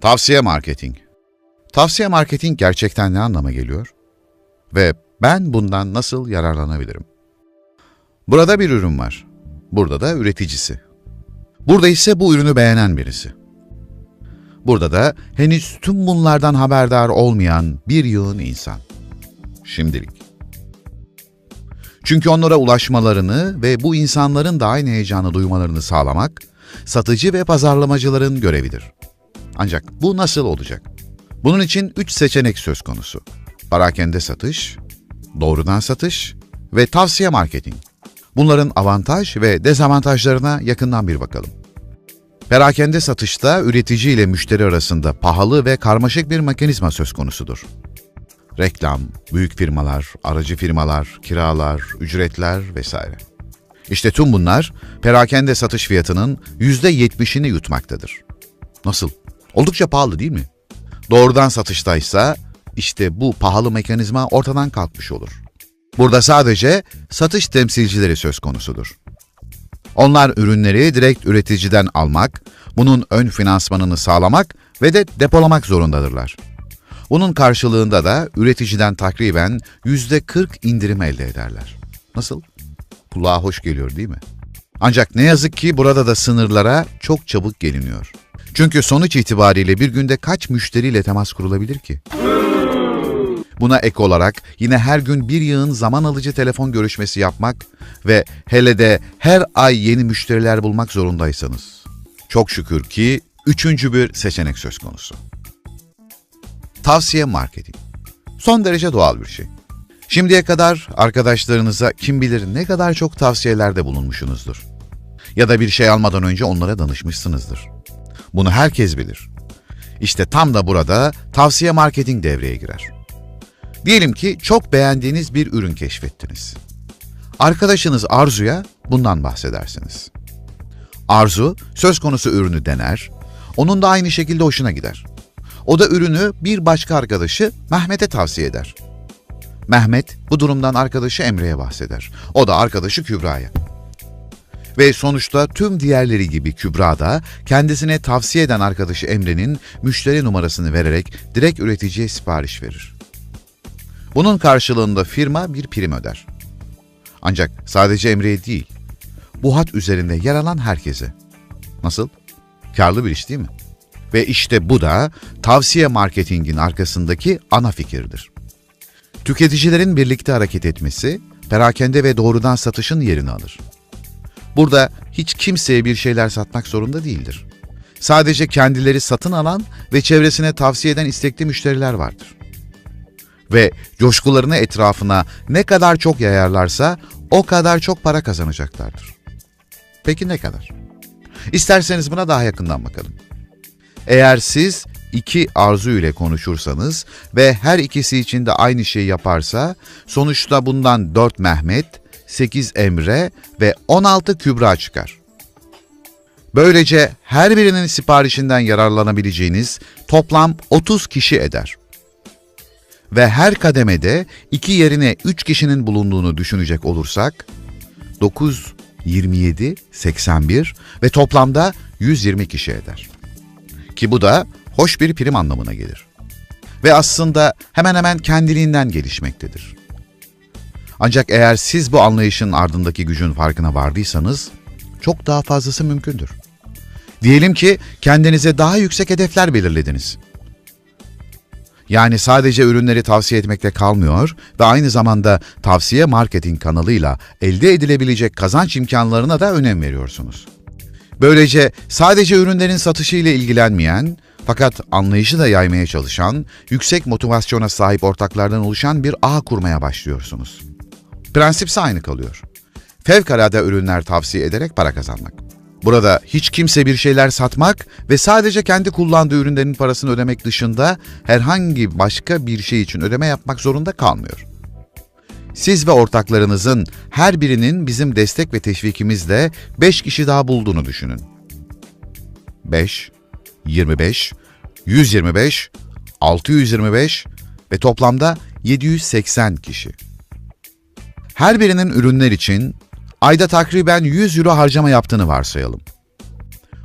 Tavsiye marketing. Tavsiye marketing gerçekten ne anlama geliyor? Ve ben bundan nasıl yararlanabilirim? Burada bir ürün var. Burada da üreticisi. Burada ise bu ürünü beğenen birisi. Burada da henüz tüm bunlardan haberdar olmayan bir yığın insan. Şimdilik. Çünkü onlara ulaşmalarını ve bu insanların da aynı heyecanı duymalarını sağlamak, satıcı ve pazarlamacıların görevidir. Ancak bu nasıl olacak? Bunun için üç seçenek söz konusu. Parakende satış, doğrudan satış ve tavsiye marketing. Bunların avantaj ve dezavantajlarına yakından bir bakalım. Perakende satışta üretici ile müşteri arasında pahalı ve karmaşık bir mekanizma söz konusudur. Reklam, büyük firmalar, aracı firmalar, kiralar, ücretler vesaire. İşte tüm bunlar perakende satış fiyatının %70'ini yutmaktadır. Nasıl? Oldukça pahalı değil mi? Doğrudan satıştaysa işte bu pahalı mekanizma ortadan kalkmış olur. Burada sadece satış temsilcileri söz konusudur. Onlar ürünleri direkt üreticiden almak, bunun ön finansmanını sağlamak ve de depolamak zorundadırlar. Bunun karşılığında da üreticiden takriben %40 indirim elde ederler. Nasıl? Kulağa hoş geliyor değil mi? Ancak ne yazık ki burada da sınırlara çok çabuk geliniyor. Çünkü sonuç itibariyle bir günde kaç müşteriyle temas kurulabilir ki? Buna ek olarak yine her gün bir yığın zaman alıcı telefon görüşmesi yapmak ve hele de her ay yeni müşteriler bulmak zorundaysanız. Çok şükür ki üçüncü bir seçenek söz konusu. Tavsiye marketing. Son derece doğal bir şey. Şimdiye kadar arkadaşlarınıza kim bilir ne kadar çok tavsiyelerde bulunmuşsunuzdur. Ya da bir şey almadan önce onlara danışmışsınızdır. Bunu herkes bilir. İşte tam da burada tavsiye marketing devreye girer. Diyelim ki çok beğendiğiniz bir ürün keşfettiniz. Arkadaşınız Arzu'ya bundan bahsedersiniz. Arzu söz konusu ürünü dener, onun da aynı şekilde hoşuna gider. O da ürünü bir başka arkadaşı Mehmet'e tavsiye eder. Mehmet bu durumdan arkadaşı Emre'ye bahseder. O da arkadaşı Kübra'ya. Ve sonuçta tüm diğerleri gibi Kübra da kendisine tavsiye eden arkadaşı Emre'nin müşteri numarasını vererek direkt üreticiye sipariş verir. Bunun karşılığında firma bir prim öder. Ancak sadece Emre'ye değil, bu hat üzerinde yer alan herkese. Nasıl? Karlı bir iş değil mi? Ve işte bu da tavsiye marketingin arkasındaki ana fikirdir. Tüketicilerin birlikte hareket etmesi, perakende ve doğrudan satışın yerini alır. Burada hiç kimseye bir şeyler satmak zorunda değildir. Sadece kendileri satın alan ve çevresine tavsiye eden istekli müşteriler vardır. Ve coşkularını etrafına ne kadar çok yayarlarsa o kadar çok para kazanacaklardır. Peki ne kadar? İsterseniz buna daha yakından bakalım. Eğer siz iki arzu ile konuşursanız ve her ikisi için de aynı şeyi yaparsa, sonuçta bundan 4 Mehmet, 8 Emre ve 16 Kübra çıkar. Böylece her birinin siparişinden yararlanabileceğiniz toplam 30 kişi eder. Ve her kademede iki yerine 3 kişinin bulunduğunu düşünecek olursak, 9, 27, 81 ve toplamda 120 kişi eder. Ki bu da hoş bir prim anlamına gelir. Ve aslında hemen hemen kendiliğinden gelişmektedir. Ancak eğer siz bu anlayışın ardındaki gücün farkına vardıysanız çok daha fazlası mümkündür. Diyelim ki kendinize daha yüksek hedefler belirlediniz. Yani sadece ürünleri tavsiye etmekle kalmıyor ve aynı zamanda tavsiye marketing kanalıyla elde edilebilecek kazanç imkanlarına da önem veriyorsunuz. Böylece sadece ürünlerin satışı ile ilgilenmeyen fakat anlayışı da yaymaya çalışan, yüksek motivasyona sahip ortaklardan oluşan bir ağ kurmaya başlıyorsunuz. Prensipse aynı kalıyor. Fevkalade ürünler tavsiye ederek para kazanmak. Burada hiç kimse bir şeyler satmak ve sadece kendi kullandığı ürünlerin parasını ödemek dışında herhangi başka bir şey için ödeme yapmak zorunda kalmıyor. Siz ve ortaklarınızın her birinin bizim destek ve teşvikimizle 5 kişi daha bulduğunu düşünün. 5, 25, 125, 625 ve toplamda 780 kişi. Her birinin ürünler için ayda takriben 100 euro harcama yaptığını varsayalım.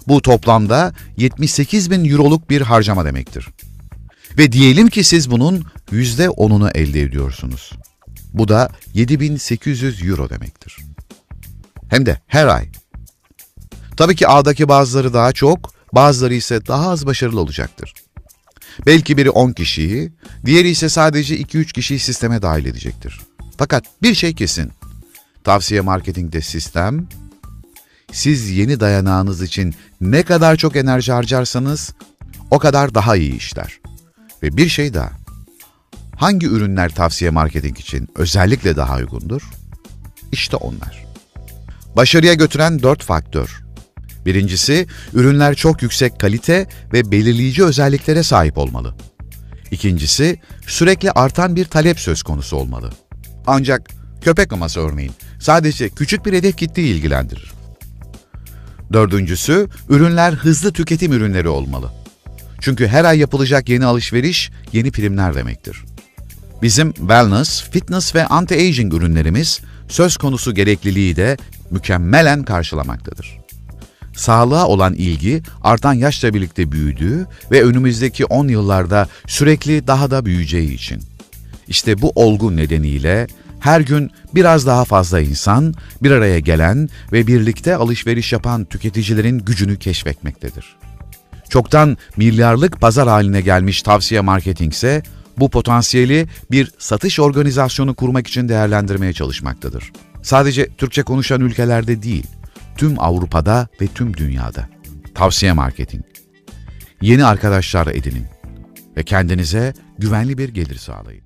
Bu toplamda 78 bin euroluk bir harcama demektir. Ve diyelim ki siz bunun %10'unu elde ediyorsunuz. Bu da 7800 euro demektir. Hem de her ay. Tabii ki A'daki bazıları daha çok, bazıları ise daha az başarılı olacaktır. Belki biri 10 kişiyi, diğeri ise sadece 2-3 kişiyi sisteme dahil edecektir. Fakat bir şey kesin. Tavsiye marketingde sistem, siz yeni dayanağınız için ne kadar çok enerji harcarsanız o kadar daha iyi işler. Ve bir şey daha. Hangi ürünler tavsiye marketing için özellikle daha uygundur? İşte onlar. Başarıya götüren dört faktör. Birincisi, ürünler çok yüksek kalite ve belirleyici özelliklere sahip olmalı. İkincisi, sürekli artan bir talep söz konusu olmalı. Ancak köpek maması örneğin sadece küçük bir hedef kitleyi ilgilendirir. Dördüncüsü, ürünler hızlı tüketim ürünleri olmalı. Çünkü her ay yapılacak yeni alışveriş, yeni primler demektir. Bizim wellness, fitness ve anti-aging ürünlerimiz söz konusu gerekliliği de mükemmelen karşılamaktadır. Sağlığa olan ilgi artan yaşla birlikte büyüdüğü ve önümüzdeki 10 yıllarda sürekli daha da büyüyeceği için. İşte bu olgu nedeniyle her gün biraz daha fazla insan bir araya gelen ve birlikte alışveriş yapan tüketicilerin gücünü keşfetmektedir. Çoktan milyarlık pazar haline gelmiş tavsiye marketing ise bu potansiyeli bir satış organizasyonu kurmak için değerlendirmeye çalışmaktadır. Sadece Türkçe konuşan ülkelerde değil, tüm Avrupa'da ve tüm dünyada. Tavsiye marketing. Yeni arkadaşlar edinin ve kendinize güvenli bir gelir sağlayın.